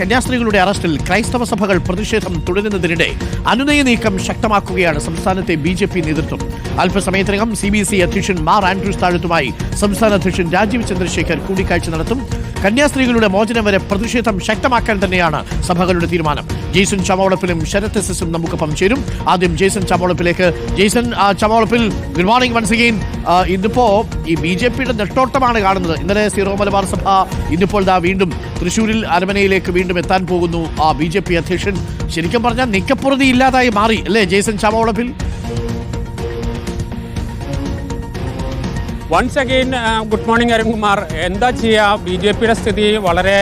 കന്യാസ്ത്രീകളുടെ അറസ്റ്റിൽ ക്രൈസ്തവ സഭകൾ പ്രതിഷേധം തുടരുന്നതിനിടെ അനുനയ നീക്കം ശക്തമാക്കുകയാണ് സംസ്ഥാനത്തെ ബി ജെ പി നേതൃത്വം. അല്പസമയത്തിനകം സി ബി സി അധ്യക്ഷൻ മാർ ആൻഡ്രൂസ് താഴത്തുമായി സംസ്ഥാന അധ്യക്ഷൻ രാജീവ് ചന്ദ്രശേഖർ കൂടിക്കാഴ്ച നടത്തും. കന്യാസ്ത്രീകളുടെ മോചനം വരെ പ്രതിഷേധം ശക്തമാക്കാൻ തന്നെയാണ് സഭകളുടെ തീരുമാനം. ജെയ്സൺ ചമോളപ്പിലും ശരത് എസ് എസും നമുക്കൊപ്പം ചേരും ആദ്യം ജെയ്സൺ ചമോളപ്പിലേക്ക് Jaison ചമോളപ്പിൽ good morning once again ഇന്നിപ്പോ ഈ ബി ജെ പിയുടെ നെട്ടോട്ടമാണ് കാണുന്നത്. ഇന്നലെ സീറോ മലബാർ സഭ ഇന്നിപ്പോൾ ദാ വീണ്ടും തൃശൂരിൽ അരമനയിലേക്ക് വീണ്ടും എത്താൻ പോകുന്നു ആ ബി ജെ പി അധ്യക്ഷൻ. ശരിക്കും പറഞ്ഞാൽ നിക്കപ്പുറതി ഇല്ലാതായി മാറി. അല്ലേ Jaison ചമോളപ്പിൽ once again good morning Arunkumar. എന്താ ചെയ്യുക ബി ജെ പിയുടെ സ്ഥിതി വളരെ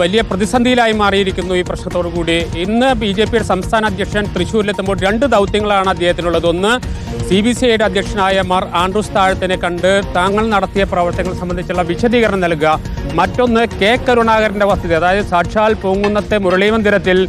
വലിയ പ്രതിസന്ധിയിലായി മാറിയിരിക്കുന്നു ഈ പ്രശ്നത്തോടു കൂടി. ഇന്ന് ബി ജെ പിയുടെ സംസ്ഥാന അധ്യക്ഷൻ തൃശ്ശൂരിലെത്തുമ്പോൾ രണ്ട് ദൗത്യങ്ങളാണ് അദ്ദേഹത്തിനുള്ളത്. ഒന്ന് സി ബി സി ഐയുടെ അധ്യക്ഷനായ മാർ ആൻഡ്രൂസ് താഴത്തിനെ കണ്ട് താങ്കൾ നടത്തിയ പ്രവർത്തനങ്ങൾ സംബന്ധിച്ചുള്ള വിശദീകരണം നൽകുക. മറ്റൊന്ന് കെ കരുണാകരന്റെ വസ്തുത അതായത് സാക്ഷാൽ പൂങ്കുന്നത്തെ മുരളി മന്ദിരത്തിൽ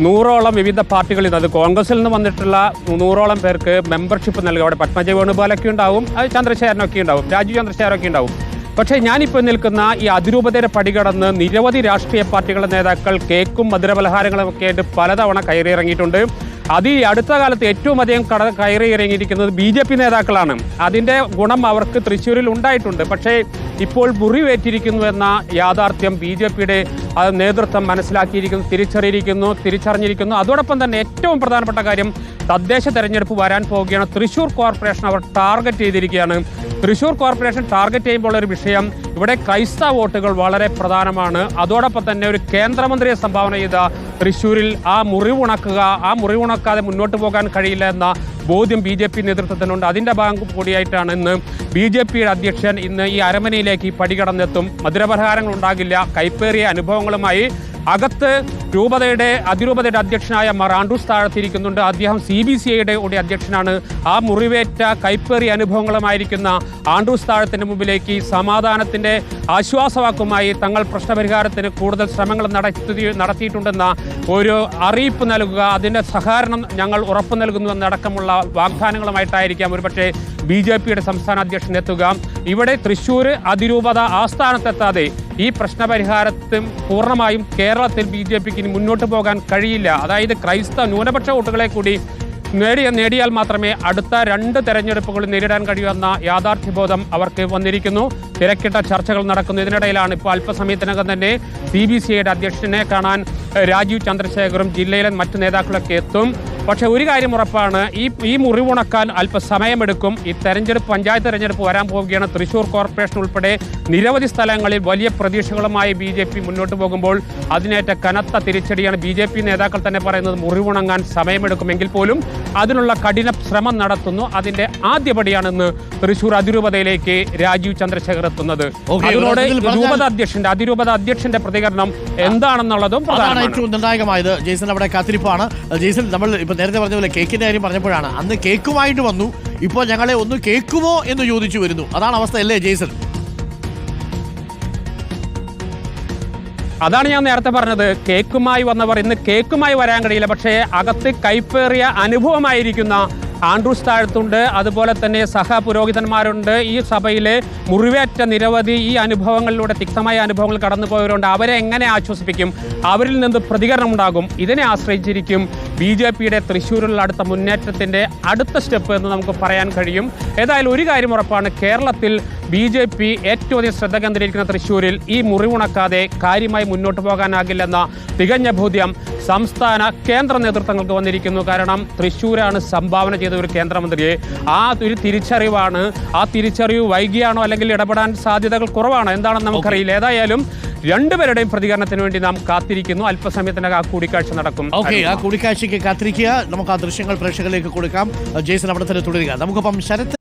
നൂറോളം വിവിധ പാർട്ടികളിൽ നിന്ന് അത് കോൺഗ്രസിൽ നിന്ന് വന്നിട്ടുള്ള നൂറോളം പേർക്ക് മെമ്പർഷിപ്പ് നൽകുക അവിടെ പത്മജ വേണുഗോപാലൊക്കെ ഉണ്ടാവും അത് ചന്ദ്രശേഖരനൊക്കെ ഉണ്ടാവും രാജീവ് ചന്ദ്രശേഖരൊക്കെ ഉണ്ടാവും. പക്ഷേ ഞാനിപ്പോൾ നിൽക്കുന്ന ഈ അതിരൂപതയുടെ പടികടന്ന് നിരവധി രാഷ്ട്രീയ പാർട്ടികളുടെ നേതാക്കൾ കേക്കും മധുരപലഹാരങ്ങളും ഒക്കെ ആയിട്ട് പലതവണ കയറിയിറങ്ങിയിട്ടുണ്ട്. അത് ഈ അടുത്ത കാലത്ത് ഏറ്റവും അധികം കട കയറി ഇറങ്ങിയിരിക്കുന്നത് ബി ജെ പി നേതാക്കളാണ്. അതിന്റെ ഗുണം അവർക്ക് തൃശ്ശൂരിൽ ഉണ്ടായിട്ടുണ്ട്. പക്ഷേ ഇപ്പോൾ മുറിവേറ്റിരിക്കുന്നു എന്ന യാഥാർത്ഥ്യം ബി ജെ പിയുടെ നേതൃത്വം മനസ്സിലാക്കിയിരിക്കുന്നു തിരിച്ചറിയിരിക്കുന്നു തിരിച്ചറിഞ്ഞിരിക്കുന്നു. അതോടൊപ്പം തന്നെ ഏറ്റവും പ്രധാനപ്പെട്ട കാര്യം തദ്ദേശ തെരഞ്ഞെടുപ്പ് വരാൻ പോവുകയാണ്. തൃശ്ശൂർ കോർപ്പറേഷൻ അവർ ടാർഗറ്റ് ചെയ്തിരിക്കുകയാണ്. തൃശ്ശൂർ കോർപ്പറേഷൻ ടാർഗറ്റ് ചെയ്യുമ്പോൾ ഒരു വിഷയം. ഇവിടെ ക്രൈസ്തവ വോട്ടുകൾ വളരെ പ്രധാനമാണ്. അതോടൊപ്പം തന്നെ ഒരു കേന്ദ്രമന്ത്രിയെ സംഭാവന ചെയ്ത തൃശൂരിൽ ആ മുറിവുണക്കുക ആ മുറിവുണക്കാതെ മുന്നോട്ട് പോകാൻ കഴിയില്ല എന്ന ബോധ്യം ബി ജെ പി നേതൃത്വത്തിനുണ്ട്. അതിന്റെ ഭാഗം കൂടിയായിട്ടാണ് ഇന്ന് ബി ജെ പിയുടെ അധ്യക്ഷൻ ഇന്ന് ഈ അരമനയിലേക്ക് പടികടന്നെത്തും മധുരപലഹാരങ്ങൾ ഉണ്ടാകില്ല. കൈപ്പേറിയ അനുഭവങ്ങളുമായി അകത്ത് രൂപതയുടെ അതിരൂപതയുടെ അധ്യക്ഷനായ മറാണ്ടൂസ് താഴത്തിരിക്കുന്നുണ്ട് അദ്ദേഹം സി ബി സി ഐയുടെ കൂടി അധ്യക്ഷനാണ്. ആ മുറിവേറ്റ കൈപ്പേറിയ അനുഭവങ്ങളുമായിരിക്കുന്ന ആണ്ടൂസ് താഴത്തിന് മുമ്പിലേക്ക് സമാധാനത്തിന്റെ ആശ്വാസവാക്കുമായി തങ്ങൾ പ്രശ്നപരിഹാരത്തിന് കൂടുതൽ ശ്രമങ്ങൾ നടത്തി നടത്തിയിട്ടുണ്ടെന്ന ഒരു അറിയിപ്പ് നൽകുക അതിന്റെ സഹകരണം ഞങ്ങൾ ഉറപ്പു നൽകുന്നുവെന്നടക്കമുള്ള വാഗ്ദാനങ്ങളുമായിട്ടായിരിക്കാം. ഒരുപക്ഷെ ബി ജെ പിയുടെ സംസ്ഥാന അധ്യക്ഷൻ എത്തുക. ഇവിടെ തൃശ്ശൂർ അതിരൂപത ആസ്ഥാനത്തെത്താതെ ഈ പ്രശ്നപരിഹാരത്തും പൂർണമായും കേരളത്തിൽ ബി ജെ പിക്ക് ഇനി മുന്നോട്ട് പോകാൻ കഴിയില്ല. അതായത് ക്രൈസ്തവ ന്യൂനപക്ഷ വോട്ടുകളെ കൂടി നേടിയ നേടിയാൽ മാത്രമേ അടുത്ത രണ്ട് തെരഞ്ഞെടുപ്പുകൾ നേരിടാൻ കഴിയുമെന്ന യാഥാർത്ഥ്യബോധം അവർക്ക് വന്നിരിക്കുന്നു. തിരക്കിട്ട ചർച്ചകൾ നടക്കുന്നു ഇതിനിടയിലാണ് ഇപ്പോൾ അല്പസമയത്തിനകം തന്നെ ബി സി ഐയുടെ അധ്യക്ഷനെ കാണാൻ രാജീവ് ചന്ദ്രശേഖറും ജില്ലയിലെ മറ്റ് നേതാക്കളൊക്കെ എത്തും. പക്ഷേ ഒരു കാര്യം ഉറപ്പാണ്. ഈ ഈ മുറിവുണക്കാൻ അല്പസമയമെടുക്കും. ഈ തെരഞ്ഞെടുപ്പ് പഞ്ചായത്ത് തെരഞ്ഞെടുപ്പ് വരാൻ പോവുകയാണ്. തൃശ്ശൂർ കോർപ്പറേഷൻ ഉൾപ്പെടെ നിരവധി സ്ഥലങ്ങളിൽ വലിയ പ്രതീക്ഷകളുമായി ബി ജെ പി മുന്നോട്ട് പോകുമ്പോൾ അതിനേറ്റ കനത്ത തിരിച്ചടിയാണ് ബി ജെ പി നേതാക്കൾ തന്നെ പറയുന്നത്. മുറിവുണങ്ങാൻ സമയമെടുക്കുമെങ്കിൽ പോലും അതിനുള്ള കഠിന ശ്രമം നടത്തുന്നു. അതിന്റെ ആദ്യപടിയാണെന്ന് തൃശൂർ അതിരൂപതയിലേക്ക് രാജീവ് ചന്ദ്രശേഖർ എത്തുന്നത്. അതിനോട് രൂപത അധ്യക്ഷന്റെ അതിരൂപത അധ്യക്ഷന്റെ പ്രതികരണം എന്താണെന്നുള്ളതും അതാണ് ഏറ്റവും നിർണായകമായത്. ജെയ്സൺ അവിടെ കാത്തിരിപ്പാണ്. ജെയ്സൺ നമ്മൾ ഇപ്പൊ നേരത്തെ പറഞ്ഞ പോലെ കേക്കിന്റെ കാര്യം പറഞ്ഞപ്പോഴാണ്. അന്ന് കേക്കുമായിട്ട് വന്നു. ഇപ്പോൾ ഞങ്ങളെ ഒന്ന് കേൾക്കുമോ എന്ന് ചോദിച്ചു വരുന്നു. അതാണ് അവസ്ഥ അല്ലേ ജെയ്സൺ? അതാണ് ഞാൻ നേരത്തെ പറഞ്ഞത്. കേക്കുമായി വന്നവർ ഇന്ന് കേക്കുമായി വരാൻ കഴിയില്ല. പക്ഷേ അകത്ത് കൈപ്പേറിയ അനുഭവമായിരിക്കുന്ന ആൻഡ്രൂസ് താഴത്തുണ്ട്. അതുപോലെ തന്നെ സഹ പുരോഹിതന്മാരുണ്ട്. ഈ സഭയിലെ മുറിവേറ്റ നിരവധി ഈ അനുഭവങ്ങളിലൂടെ തിക്തമായ അനുഭവങ്ങൾ കടന്നുപോയവരുണ്ട്. അവരെ എങ്ങനെ ആശ്വസിപ്പിക്കും? അവരിൽ നിന്ന് പ്രതികരണം ഉണ്ടാകും ഇതിനെ ആശ്രയിച്ചിരിക്കും ബി ജെ പിയുടെ തൃശ്ശൂരിലുള്ള അടുത്ത മുന്നേറ്റത്തിന്റെ അടുത്ത സ്റ്റെപ്പ് എന്ന് നമുക്ക് പറയാൻ കഴിയും. ഏതായാലും ഒരു കാര്യം ഉറപ്പാണ്. കേരളത്തിൽ ബി ജെ പി ഏറ്റവും അധികം ശ്രദ്ധ കേന്ദ്രീകരിക്കുന്ന തൃശൂരിൽ ഈ മുറിവുണക്കാതെ കാര്യമായി മുന്നോട്ട് പോകാനാകില്ലെന്ന തികഞ്ഞ ബോധ്യം സംസ്ഥാന കേന്ദ്ര നേതൃത്വങ്ങൾക്ക് വന്നിരിക്കുന്നു. കാരണം തൃശ്ശൂരാണ് സംഭാവന ചെയ്ത ഒരു കേന്ദ്രമന്ത്രിയെ. ആ ഒരു തിരിച്ചറിവാണ് ആ തിരിച്ചറിവ് വൈകിയാണോ അല്ലെങ്കിൽ ഇടപെടാൻ സാധ്യതകൾ കുറവാണോ എന്താണെന്ന് നമുക്കറിയില്ല. ഏതായാലും രണ്ടുപേരുടെയും പ്രതികരണത്തിന് വേണ്ടി നാം കാത്തിരിക്കുന്നു. അല്പസമയത്തിനകം ആ കൂടിക്കാഴ്ച നടക്കും. ഓക്കെ ആ കൂടിക്കാഴ്ചയ്ക്ക് കാത്തിരിക്കുക. നമുക്ക് ആ ദൃശ്യങ്ങൾ പ്രേക്ഷകരിലേക്ക് കൊടുക്കാം. ജേസൺ അവിടെ തന്നെ തുടരുക. നമുക്കിപ്പം ശരത്